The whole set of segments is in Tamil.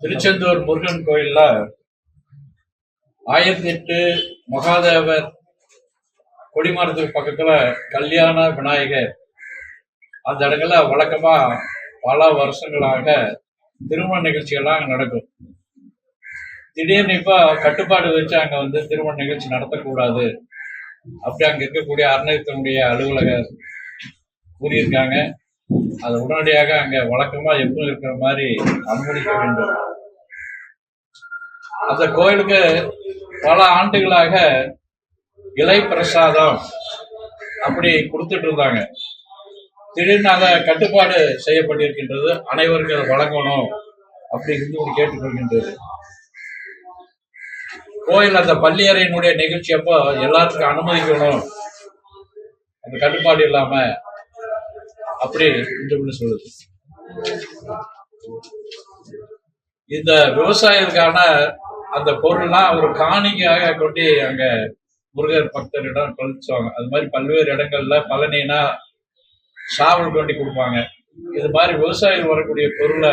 திருச்செந்தூர் முருகன் கோயில்ல ஆயிரத்தி எட்டு மகாதேவர் கொடிமரத்துக்கு பக்கத்துல கல்யாண விநாயகர். அந்த இடங்கள்ல வழக்கமா பல வருஷங்களாக திருமண நிகழ்ச்சிகள்லாம் அங்கே நடக்கும். திடீர்னு இப்ப கட்டுப்பாடு வச்சு அங்க வந்து திருமண நிகழ்ச்சி நடத்தக்கூடாது. அப்படி அங்க இருக்கக்கூடிய அறநிலையத்தினுடைய அலுவலகர் கூறியிருக்காங்க. அது உடனடியாக அங்க வழக்கமா எப்பவும் இருக்கிற மாதிரி அனுமதிக்க வேண்டும். அந்த கோயிலுக்கு பல ஆண்டுகளாக இலை பிரசாதம் அப்படி கொடுத்துட்டு இருந்தாங்க. திடீர்னு அதை கட்டுப்பாடு செய்யப்பட்டிருக்கின்றது. அனைவருக்கும் அதை வழங்கணும் அப்படி இருந்து கேட்டுக்கொள்கின்றது. கோயில் அந்த பள்ளியறையினுடைய நிகழ்ச்சி அப்போ எல்லாத்துக்கும் அனுமதிக்கணும். அந்த கட்டுப்பாடு இல்லாம அப்படி இந்து சொல்லுது. இந்த விவசாயிகளுக்கான அந்த பொருள்லாம் ஒரு காணிக்கையாக கொண்டு அங்க முருகர் பக்தரிடம் கழிச்சுவாங்க அது மாதிரி பல்வேறு இடங்கள்ல பழனினா சாவல் கொண்டு கொடுப்பாங்க. இது மாதிரி விவசாயிகள் வரக்கூடிய பொருளை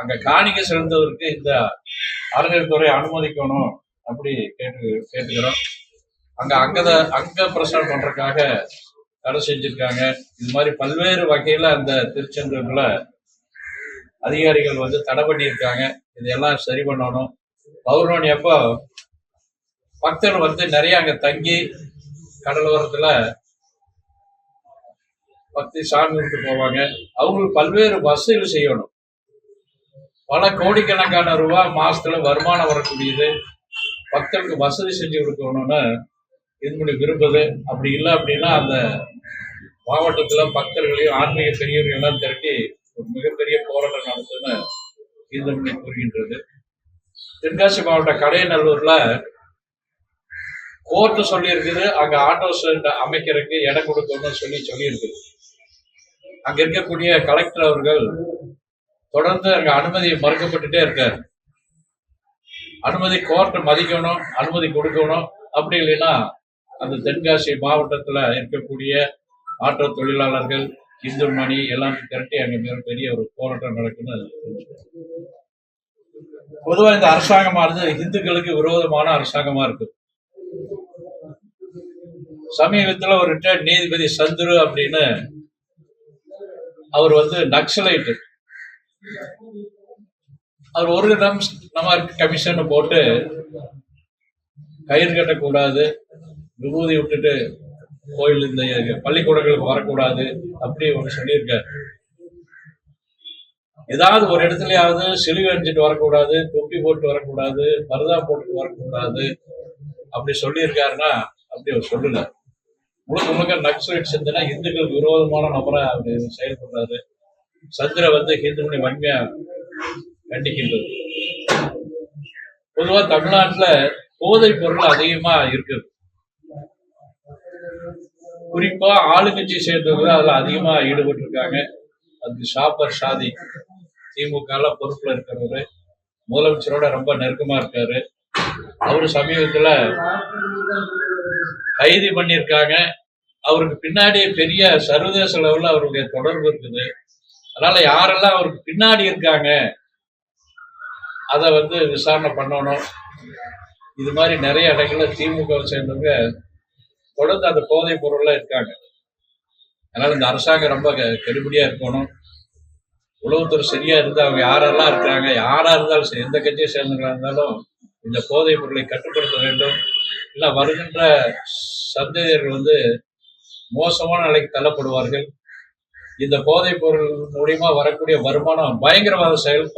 அங்க காணிக்க செலுத்துவதற்கு இந்த அறநிலைத்துறை அனுமதிக்கணும் அப்படி கேட்டு கேட்டுக்கிறோம். அங்க அங்கத அங்க பிரசாரம் பண்றதுக்காக தடை செஞ்சிருக்காங்க. இது மாதிரி பல்வேறு வகையில அந்த திருச்செந்தூர்களை அதிகாரிகள் வந்து தடை பண்ணியிருக்காங்க. இதெல்லாம் சரி பண்ணணும். பௌர்ணமி அப்போ பக்தர்கள் வந்து நிறைய அங்க தங்கி கடலோரத்துல பக்தி சாமி விட்டு போவாங்க. அவங்களுக்கு பல்வேறு வசதிகள் செய்யணும். பல கோடிக்கணக்கான ரூபாய் மாசத்துல வருமானம் வரக்கூடியது. பக்தர்களுக்கு வசதி செஞ்சு கொடுக்கணும்னு இதனுடைய விரும்புது. அப்படி இல்லை அப்படின்னா அந்த மாவட்டத்தில் பக்தர்களையும் ஆன்மீக பெரியவர்கள் எல்லாம் திரட்டி ஒரு மிகப்பெரிய போராட்டம் நடத்துன்னு இந்த முறை கூறுகின்றது. தென்காசி மாவட்ட கடையநல்லூர்ல கோர்ட்டு சொல்லியிருக்குது. அங்க ஆட்டோ ஸ்டாண்ட் அமைக்கிறதுக்கு இடம் கொடுக்கணும்னு சொல்லி சொல்லியிருக்குது. அங்க இருக்கக்கூடிய கலெக்டர் அவர்கள் தொடர்ந்து அங்க அனுமதி மறுக்கப்பட்டுட்டே இருக்கார். அனுமதி கோர்ட் மதிக்கணும் அனுமதி கொடுக்கணும். அப்படி இல்லைன்னா அந்த தென்காசி மாவட்டத்தில் இருக்கக்கூடிய ஆட்டோ தொழிலாளர்கள் இந்து மணி எல்லாம் திரட்டி அங்கே மிகப்பெரிய ஒரு போராட்டம் நடக்குன்னு பொதுவாக இந்த அரசாங்கமானது இந்துக்களுக்கு விரோதமான அரசாங்கமா இருக்கு. சமீபத்தில் ஒரு ரிட்டையர்ட் நீதிபதி சந்துரு அப்படின்னு அவர் வந்து நக்சலைட்டு. அவர் ஒரு இடம் நம்ம கமிஷன் போட்டு கயிறு கட்டக்கூடாது விபூதி விட்டுட்டு கோயில் இந்த பள்ளிக்கூடங்களுக்கு வரக்கூடாது அப்படி ஒன்று சொல்லியிருக்காரு. ஏதாவது ஒரு இடத்துலயாவது சிலுவை அணிஞ்சிட்டு வரக்கூடாது தொப்பி போட்டு வரக்கூடாது பரதா போட்டு வரக்கூடாது அப்படி சொல்லியிருக்காருன்னா அப்படி அவர் சொல்லல. முழுக்க முழுக்க நக்சலைட் சிந்தனை இந்துக்களுக்கு விரோதமான நபரா அப்படி செயல்படுறாரு. சந்திர வந்து ஹிந்து மணி வன்மையா கண்டிக்கின்றது. பொதுவா தமிழ்நாட்டுல போதைப் பொருள் அதிகமா இருக்குது. குறிப்பா ஆளுங்கட்சி சேர்ந்தவங்க அதுல அதிகமா ஈடுபட்டு இருக்காங்க அதுக்கு ஷாப்பர் ஷாதி திமுக பொறுப்புல இருக்கிறவரு முதலமைச்சரோட ரொம்ப நெருக்கமா இருக்காரு. அவரு சமீபத்துல கைது பண்ணியிருக்காங்க. அவருக்கு பின்னாடி பெரிய சர்வதேச லெவல்ல அவருடைய தொடர்பு இருக்குது. அதனால யாரெல்லாம் அவருக்கு பின்னாடி இருக்காங்க அதை வந்து விசாரணை பண்ணணும். இது மாதிரி நிறைய இடங்கள்ல திமுக சேர்ந்தவங்க தொடர்ந்து அந்த போதைப் பொருள்லாம் இருக்காங்க. அதனால இந்த அரசாங்கம் ரொம்ப கெடுபடியா இருக்கணும். உளவுத்துறை சரியா இருந்து அவங்க யாரெல்லாம் இருக்காங்க யாரா இருந்தாலும் சரி எந்த கட்சியை சேர்ந்தவங்களா இருந்தாலும் இந்த போதைப் பொருளை கட்டுப்படுத்த வேண்டும். இல்லை வருகின்ற சந்ததியர்கள் வந்து மோசமான நிலைக்கு தள்ளப்படுவார்கள். இந்த போதைப் பொருள் மூலியமா வரக்கூடிய வருமானம் பயங்கரவாத செயல்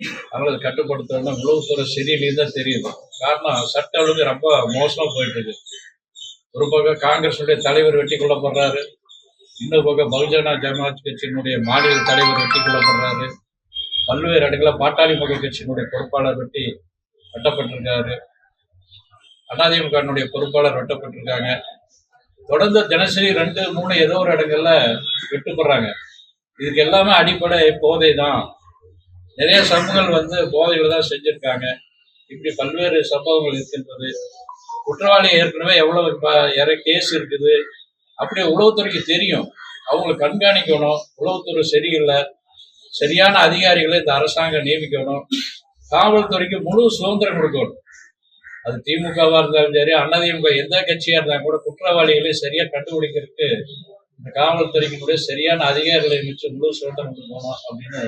பயன்படுது அவங்களை கட்டுப்படுத்தணும் உளவுத்துறை சரியிலேயே தான் தெரியுது. காரணம் சட்ட அளவுக்கு ரொம்ப மோசமா போயிட்டு இருக்கு ஒரு பக்கம் காங்கிரஸுடைய தலைவர் வெட்டி கொள்ளப்படுறாரு இன்னொரு பக்கம் பகுஜனா ஜமாத் கட்சியினுடைய மாநில தலைவர் வெட்டி கொள்ளப்படுறாரு பல்வேறு இடங்களில் பாட்டாளி மக்கள் கட்சியினுடைய பொறுப்பாளர் வெட்டி வெட்டப்பட்டிருக்காரு. அதிமுகனுடைய பொறுப்பாளர் வெட்டப்பட்டிருக்காங்க. தொடர்ந்து தினசரி ரெண்டு மூணு ஏதோ ஒரு இடங்கள்ல வெட்டுப்படுறாங்க. இதுக்கு எல்லாமே அடிப்படை போதை தான் நிறைய சம்பவங்கள் வந்து போதையில் தான் செஞ்சிருக்காங்க. இப்படி பல்வேறு சம்பவங்கள் இருக்கின்றது. குற்றவாளி ஏற்கனவே எவ்வளவு கேஸ் இருக்குது. அப்படியே உளவுத்துறைக்கு தெரியும். அவங்களை கண்காணிக்கணும். உளவுத்துறை சரியில்லை. சரியான அதிகாரிகளை இந்த அரசாங்கம் நியமிக்கணும். காவல்துறைக்கு முழு சுதந்திரம் கொடுக்கணும். அது திமுகவா இருந்தாலும் சரி அதிமுக எந்த கட்சியா இருந்தாலும் கூட குற்றவாளிகளை சரியா கண்டுபிடிக்கிறதுக்கு இந்த காவல்துறைக்கு கூட சரியான அதிகாரிகளை வச்சு முழு சுதந்திரம் கொடுக்கணும் அப்படின்னு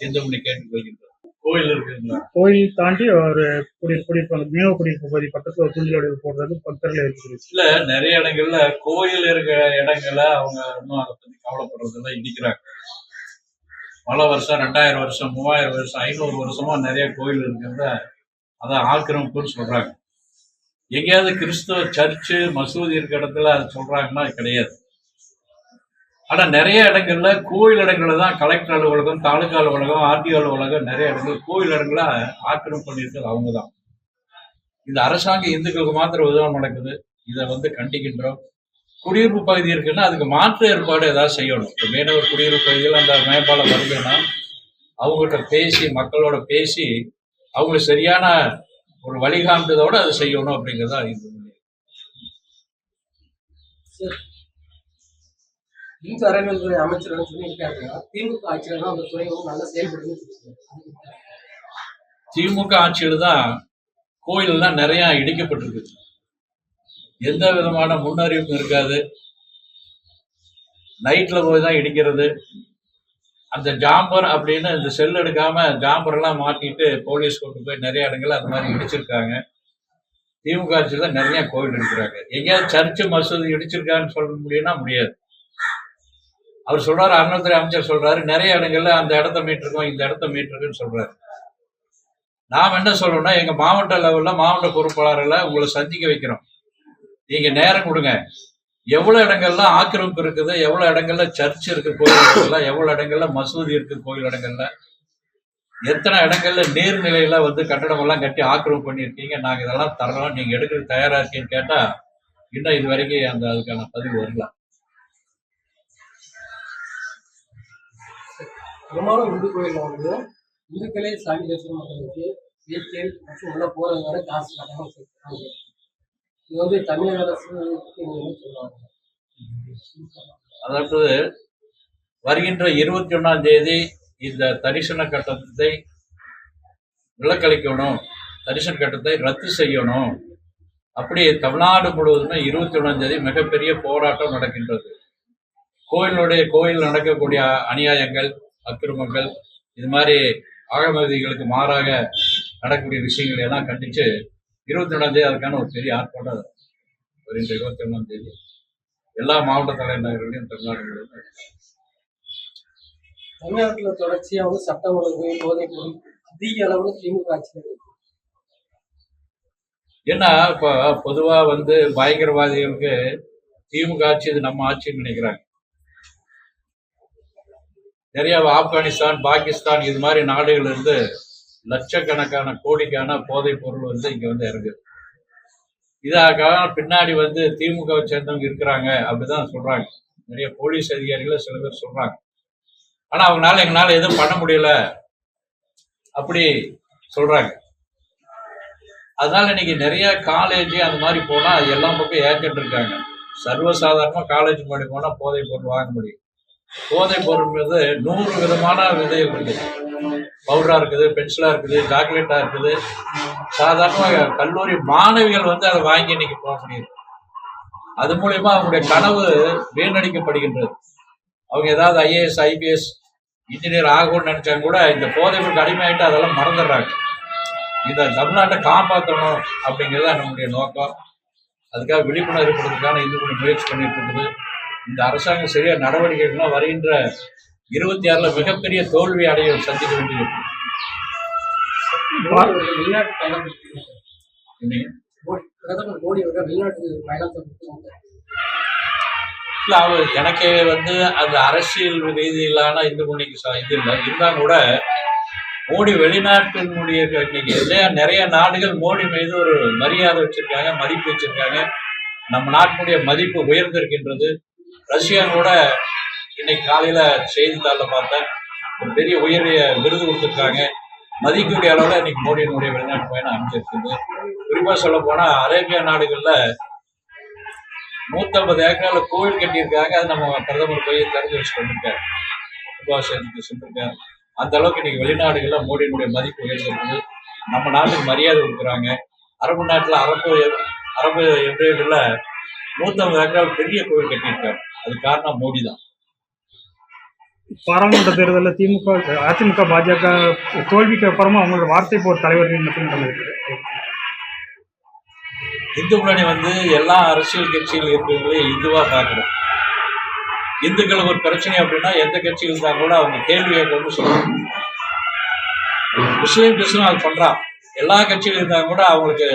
எந்த மணி கேட்டுக்கொள்கின்றோம் கோயில் இருக்குங்களா கோயில் தாண்டி ஒரு குடி குடியிருப்பு மீனவ குடியிருப்பு பகுதி பக்கத்துல ஒரு துணியோட போடுறது பக்கத்துல இருக்குது இல்ல நிறைய இடங்கள்ல கோயில் இருக்கிற இடங்கள்ல அவங்க இன்னும் அதை பத்தி கவலைப்படுறதுல இடிக்கிறாங்க. பல வருஷம் ரெண்டாயிரம் வருஷம் மூவாயிரம் வருஷம் ஐநூறு வருஷமா நிறைய கோயில் இருக்கிறத அதான் ஆக்கிரமிப்புன்னு சொல்றாங்க. எங்கேயாவது கிறிஸ்தவ சர்ச்சு மசூதி இருக்க இடத்துல அது சொல்றாங்கன்னா கிடையாது. ஆனா நிறைய இடங்கள்ல கோயில் இடங்கள்ல தான் கலெக்டர் அலுவலகம் தாலுகா அலுவலகம் ஆர்டிஓ அலுவலகம் நிறைய இடங்கள் கோயில் இடங்கள ஆக்கிரமிப்பு பண்ணியிருக்கிறது அவங்க தான் இந்த அரசாங்க இந்துக்களுக்கு மாத்திரம் உதவம் நடக்குது. இதை வந்து கண்டிக்கின்றோம். குடியிருப்பு பகுதி இருக்குன்னா அதுக்கு மாற்று ஏற்பாடு ஏதாவது செய்யணும். இப்போ மீனவர் குடியிருப்பு பகுதியில் அந்த மேம்பாலம் வருதுன்னா அவங்ககிட்ட பேசி மக்களோட பேசி அவங்க சரியான ஒரு வழிகாட்டுதோட அதை செய்யணும் அப்படிங்கிறதா இது. இந்து அறநிலைத்துறை அமைச்சர் சொல்லியிருக்காங்க திமுக ஆட்சியில் தான் அந்த துறை நல்லா செயல்படுதுன்னு திமுக ஆட்சியில் தான் கோயிலெல்லாம் நிறையா இடிக்கப்பட்டிருக்கு. எந்த விதமான முன்னறிவிப்பும் இருக்காது. நைட்டில் போய் தான் இடிக்கிறது. அந்த ஜாம்பர் அப்படின்னு இந்த செல் எடுக்காம ஜாம்பர் மாட்டிட்டு போலீஸ் கொண்டு போய் நிறைய இடங்கள்ல அது மாதிரி இடிச்சிருக்காங்க. திமுக ஆட்சியில் தான் நிறைய கோயில் இருக்கிறாங்க எங்கேயாவது சர்ச்சு மசூதி இடிச்சிருக்கான்னு சொல்ல முடியும்னா முடியாது. அவர் சொல்றாரு அறநிலைத்துறை அமைச்சர் சொல்றாரு நிறைய இடங்கள்ல அந்த இடத்த மீட்டிருக்கோம் இந்த இடத்த மீட்டிருக்குன்னு சொல்றாரு. நாம் என்ன சொல்றோம்னா எங்க மாவட்ட லெவல்ல மாவட்ட பொறுப்பாளர்களை உங்களை சந்திக்க வைக்கிறோம். நீங்க நேரம் கொடுங்க. எவ்வளவு இடங்கள்ல ஆக்கிரமிப்பு இருக்குது எவ்வளவு இடங்கள்ல சர்ச் இருக்கு கோயில் இடங்கள்ல எவ்வளவு இடங்கள்ல மசூதி இருக்கு கோயில் இடங்கள்ல எத்தனை இடங்கள்ல நீர்நிலையில வந்து கட்டடம் எல்லாம் கட்டி ஆக்கிரமிப்பு பண்ணியிருக்கீங்க நாங்க இதெல்லாம் தரலாம் நீங்க எடுக்கிறது தயாரா இருக்கீங்கன்னு கேட்டா இன்னும் இது வரைக்கும் அந்த அதுக்கான பதிவு வரலாம் பெரும்பாலும் இந்து கோயில்ல வந்து இந்துக்களே சாமி தரிசனம் பண்ணுறதுக்கு மற்றும் உள்ள போறது வரை காசு கட்டணம் செலுத்துறாங்க இது வந்து தமிழக அரசு சொல்லுவாங்க. அதாவது வருகின்ற இருபத்தி ஒன்றாம் தேதி இந்த தரிசன கட்டணத்தை விலக்களிக்கணும் தரிசன கட்டத்தை ரத்து செய்யணும். அப்படி தமிழ்நாடு முழுவதுமே இருபத்தி ஒன்றாம் தேதி மிகப்பெரிய போராட்டம் நடக்கின்றது. கோயிலுடைய கோயில் நடக்கக்கூடிய அநியாயங்கள் அக்கிரமங்கள் இது மாதிரி ஆகமதிகளுக்கு மாறாக நடக்கக்கூடிய விஷயங்களை எல்லாம் கண்டிச்சு இருபத்தி ஒன்றாம் தேதி அதுக்கான ஒரு பெரிய ஆர்ப்பாட்டம் வருகின்ற இருபத்தி ஒன்றாம் தேதி. எல்லா மாவட்ட தலைநகர்களையும் தமிழ்நாடு முழுவதும் தமிழ்நாட்டுல தொடர்ச்சியா வந்து சட்டம் ஒழுங்கு போதைப் பொருள் அதிக அளவுல திமுக இருக்கு. ஏன்னா இப்போ பொதுவா வந்து பயங்கரவாதிகளுக்கு திமுக ஆட்சி இது நம்ம ஆட்சின்னு நினைக்கிறாங்க. நிறைய ஆப்கானிஸ்தான் பாகிஸ்தான் இது மாதிரி நாடுகள் இருந்து லட்சக்கணக்கான கோடிக்கான போதைப் பொருள் வந்து இங்க வந்து இறங்குது. இதாக பின்னாடி வந்து திமுகவை சேர்ந்தவங்க இருக்கிறாங்க அப்படிதான் சொல்றாங்க. நிறைய போலீஸ் அதிகாரிகள் சில பேர் சொல்றாங்க. ஆனா அவங்களால எங்களால எதுவும் பண்ண முடியல அப்படி சொல்றாங்க. அதனால இன்னைக்கு நிறைய காலேஜ் அந்த மாதிரி போனா எல்லா பக்கம் ஏஜென்ட் இருக்காங்க. சர்வசாதாரணமா காலேஜ் முன்னாடி போனா போதைப் பொருள் வாங்க முடியும். போதைப் மீது நூறு விதமான விதை இருக்குது. பவுடரா இருக்குது பென்சிலா இருக்குது சாக்லேட்டா இருக்குது. சாதாரணமாக கல்லூரி மாணவிகள் வந்து அதை வாங்கி இன்னைக்கு போக முடியுது. அது மூலியமா அவங்களுடைய கனவு வீணடிக்கப்படுகின்றது. அவங்க ஏதாவது ஐஏஎஸ் ஐபிஎஸ் இன்ஜினியர் ஆகணும்னு நினைச்சாங்க கூட இந்த போதைகளுக்கு பொருள் அடிமையாயிட்டு அதெல்லாம் மறந்துடுறாங்க. இந்த தமிழ்நாட்டை காப்பாற்றணும் அப்படிங்கிறது தான் நம்முடைய நோக்கம். அதுக்காக விழிப்புணர்வு கொடுக்கறதுக்கான இது முயற்சி பண்ணிட்டு இருக்குது. இந்த அரசாங்கம் சரியா நடவடிக்கைகள்லாம் வருகின்ற இருபத்தி ஆறுல மிகப்பெரிய தோல்வி அடைய சந்திக்க மேற்கொண்டார். இல்ல அவர் எனக்கு வந்து அந்த அரசியல் ரீதியிலான இந்து மொழிக்கு ச- இது இல்லை. இருந்தாலும் கூட மோடி வெளிநாட்டினுடைய இன்னைக்கு நிறைய நிறைய நாடுகள் மோடி மீது ஒரு மரியாதை வச்சிருக்காங்க மதிப்பு வச்சிருக்காங்க. நம்ம நாட்டினுடைய மதிப்பு உயர்ந்திருக்கின்றது. ரஷ்யானோட இன்னைக்கு காலையில செய்தித்தாள்ல பார்த்தேன். ஒரு பெரிய உயரிய விருது கொடுத்துருக்காங்க. மதிக்கக்கூடிய அளவில் இன்னைக்கு மோடியினுடைய வெளிநாட்டு பயணம் அமைஞ்சிருக்குது. குறிப்பாக சொல்ல போனா அரேபியா நாடுகளில் நூத்தம்பது ஏக்கர்ல கோவில் கட்டியிருக்காங்க. அது நம்ம பிரதமர் போய் திறந்து வச்சுட்டு வந்திருக்காரு சேர்ந்து சென்றிருக்காரு அந்த அளவுக்கு இன்னைக்கு வெளிநாடுகளில் மோடியினுடைய மதிப்பு உயர்ந்திருக்குது. நம்ம நாட்டுக்கு மரியாதை கொடுக்குறாங்க. அரபு நாட்டில் அரபு அரபு எம்ரேடுல நூற்றம்பது ஏக்கரால் பெரிய கோவில் கட்டியிருக்காங்க அது காரணம் மோடி தான் பாராளுமன்ற தேர்தலில் திமுக அதிமுக பாஜக தோல்விக்கு அப்புறமா அவங்களோட வார்த்தை போர் மட்டும் இந்து முன்னணி வந்து எல்லா அரசியல் கட்சிகள் இருக்கிறவங்களே இந்துவா பார்க்கணும். இந்துக்களுக்கு ஒரு பிரச்சனை அப்படின்னா எந்த கட்சி இருந்தா கூட அவங்க கேள்வி கேட்கணும்னு சொல்லணும் முஸ்லீம் கிறிஸ்துவம் அது பண்றான் எல்லா கட்சியிலும் இருந்தா கூட அவங்களுக்கு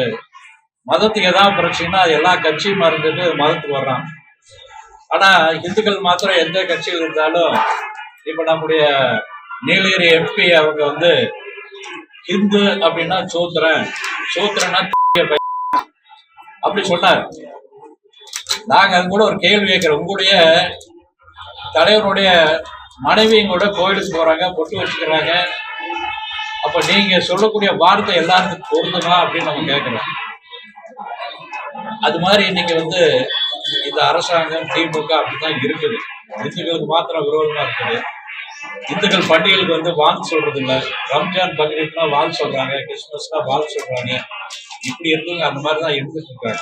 மதத்துக்கு ஏதாவது பிரச்சனைனா எல்லா கட்சியும் மறந்துட்டு மதத்துக்கு வர்றான் ஆனா இந்துக்கள் மாத்திரம் எந்த கட்சியில் இருந்தாலும் இப்ப நம்முடைய நீலகிரி எம்பி அவங்க வந்து ஹிந்து அப்படின்னா சோத்திரன் சோத்திரன்னா அப்படி சொன்னார். நாங்க அது கூட ஒரு கேள்வி கேட்கிறோம். உங்களுடைய தலைவருடைய மனைவியும் கூட கோயிலுக்கு போறாங்க பொட்டு வச்சுக்கிறாங்க. அப்ப நீங்க சொல்லக்கூடிய வார்த்தை எல்லாருக்கும் பொருந்துமா அப்படின்னு நம்ம கேட்கிறோம். அது மாதிரி இன்னைக்கு வந்து இந்த அரசாங்கம் திமுக அப்படிதான் இருக்குது. இந்துக்களுக்கு மாத்திரம் விரோதமா இருக்குது. இந்துக்கள் பண்டிகைகளுக்கு வந்து வாழ்ந்து சொல்றது இல்லை. ரம்ஜான் பக்ரீத்னா வாழ்ந்து சொல்றாங்க கிறிஸ்துமஸ்னா வாழ்ந்து சொல்றாங்க. இப்படி இருந்தவங்க அந்த மாதிரி தான் இருந்துட்டு இருக்காங்க.